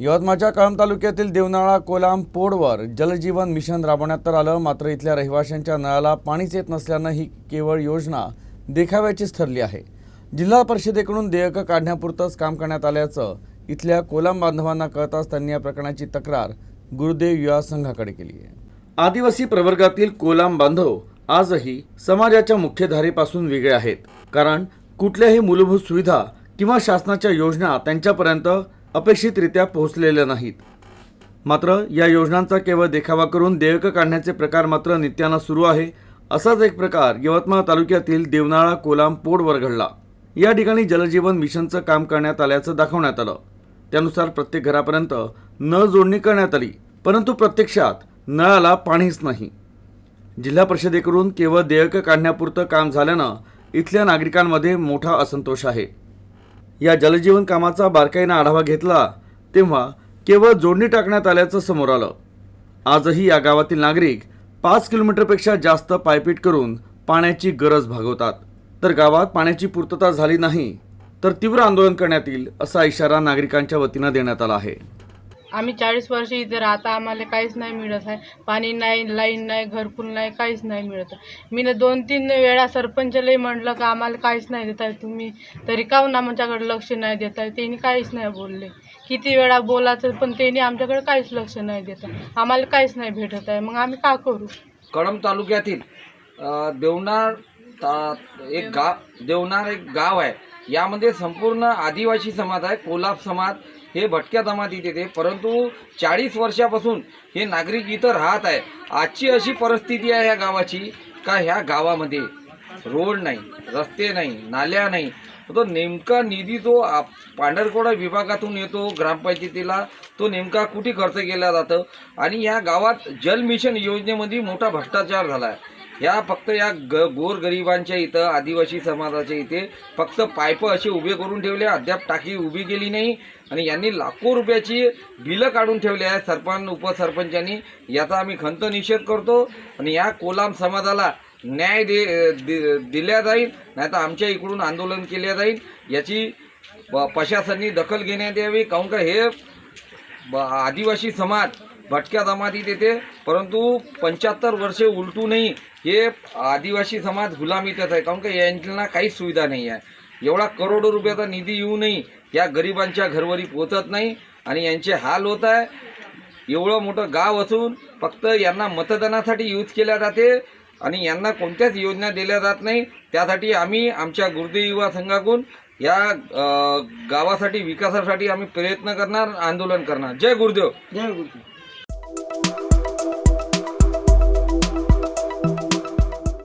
यवतमाळच्या कळंब तालुक्यातील देवनाळा कोलाम पोडवर जलजीवन मिशन राबवण्यात तर आलं मात्र इथल्या रहिवाशांच्या नळाला पाणीच येत नसल्यानं ही केवळ योजना देखाव्याचीच ठरली आहे. जिल्हा परिषदेकडून देयकं काढण्यापुरतंच काम करण्यात आल्याचं इथल्या कोलाम बांधवांना कळताच त्यांनी या प्रकरणाची तक्रार गुरुदेव युवा संघाकडे केली आहे. आदिवासी प्रवर्गातील कोलाम बांधव आजही समाजाच्या मुख्यधारेपासून वेगळे आहेत. कारण कुठल्याही मूलभूत सुविधा किंवा शासनाच्या योजना त्यांच्यापर्यंत अपेक्षितरित्या पोहोचलेल्या नाहीत. मात्र या योजनांचा केवळ देखावा करून देयकं काढण्याचे प्रकार मात्र नित्यानं सुरू आहे असाच एक प्रकार यवतमाळ तालुक्यातील देवनाळा कोलाम पोडवर घडला. या ठिकाणी जलजीवन मिशनचं काम करण्यात आल्याचं दाखवण्यात आलं. त्यानुसार प्रत्येक घरापर्यंत नळ जोडणी करण्यात आली परंतु प्रत्यक्षात नळाला पाणीच नाही. जिल्हा परिषदेकडून केवळ देयकं काढण्यापुरतं काम झाल्यानं इथल्या नागरिकांमध्ये मोठा असंतोष आहे. या जलजीवन कामाचा बारकाईनं आढावा घेतला तेव्हा केवळ जोडणी टाकण्यात आल्याचं समोर आलं. आजही या गावातील नागरिक पाच किलोमीटरपेक्षा जास्त पायपीट करून पाण्याची गरज भागवतात. तर गावात पाण्याची पूर्तता झाली नाही तर तीव्र आंदोलन करण्यात येईल असा इशारा नागरिकांच्या वतीनं देण्यात आला आहे. आम्ही चाळीस वर्ष इथे राहता आम्हाला काहीच नाही मिळत आहे. पाणी नाही लाईन नाही घरकुल नाही काहीच नाही मिळत आहे. मी दोन तीन वेळा सरपंचलाही म्हटलं का आम्हाला काहीच नाही देत आहे तुम्ही. तरी काहून हो आमच्याकडे लक्ष नाही देत आहे त्यांनी काहीच नाही बोलले. किती वेळा बोलायचं पण त्यांनी आमच्याकडे काहीच लक्ष नाही देत आम्हाला काहीच नाही भेटत आहे. मग आम्ही का करू? कळंब तालुक्यातील देवनार ता एक गाव देवनार एक गाव आहे. यामध्ये संपूर्ण आदिवासी समाज आहे. कोलाब समाज हे भटक्या जमातीत येते परंतु चाळीस वर्षापासून हे नागरिक इथं राहत आहे. आजची अशी परिस्थिती आहे ह्या गावाची का ह्या गावामध्ये रोड नाही रस्ते नाही नाल्या नाही. तो नेमका निधी जो आप- पांढरकोडा विभागातून येतो ग्रामपंचायतीला तो नेमका कुठे खर्च केला जातं? आणि या गावात जल मिशन योजनेमध्ये मोठा भ्रष्टाचार झाला आहे. या फक्त या ग गोरगरिबांच्या इथं आदिवासी समाजाच्या इथे फक्त पायपं असे उभे करून ठेवले अद्याप टाकी उभी केली नाही. आणि यांनी लाखो रुपयाची बिलं काढून ठेवली आहे सरपंच उपसरपंचांनी. याचा आम्ही खंत निषेध करतो. आणि या कोलाम समाजाला न्याय दे दि- दिल्या जाईल नाही तर आमच्या इकडून आंदोलन केले जाईल. याची प- प्रशासनाने दखल घेण्यात यावी. काहून का हे ब- आदिवासी समाज भटक्या जमातीत येते. परंतु पंच्याहत्तर वर्षे उलटूनही हे आदिवासी समाज गुलामीतच आहे. काहून का यांना काहीच सुविधा नाही आहे. एवढा करोडो रुपयाचा निधी येऊनही या गरिबांच्या घरवरी पोचत नाही आणि यांचे हाल होत आहे. एवढं मोठं गाव असून फक्त यांना मतदानासाठी यूज केल्या जाते आणि यांना कोणत्याच योजना दिल्या जात नाही. त्यासाठी आम्ही आमच्या गुरुदेव युवा संघाकडून या गावासाठी विकासासाठी आम्ही प्रयत्न करणार आंदोलन करणार. जय गुरुदेव. जय गुरुदेव.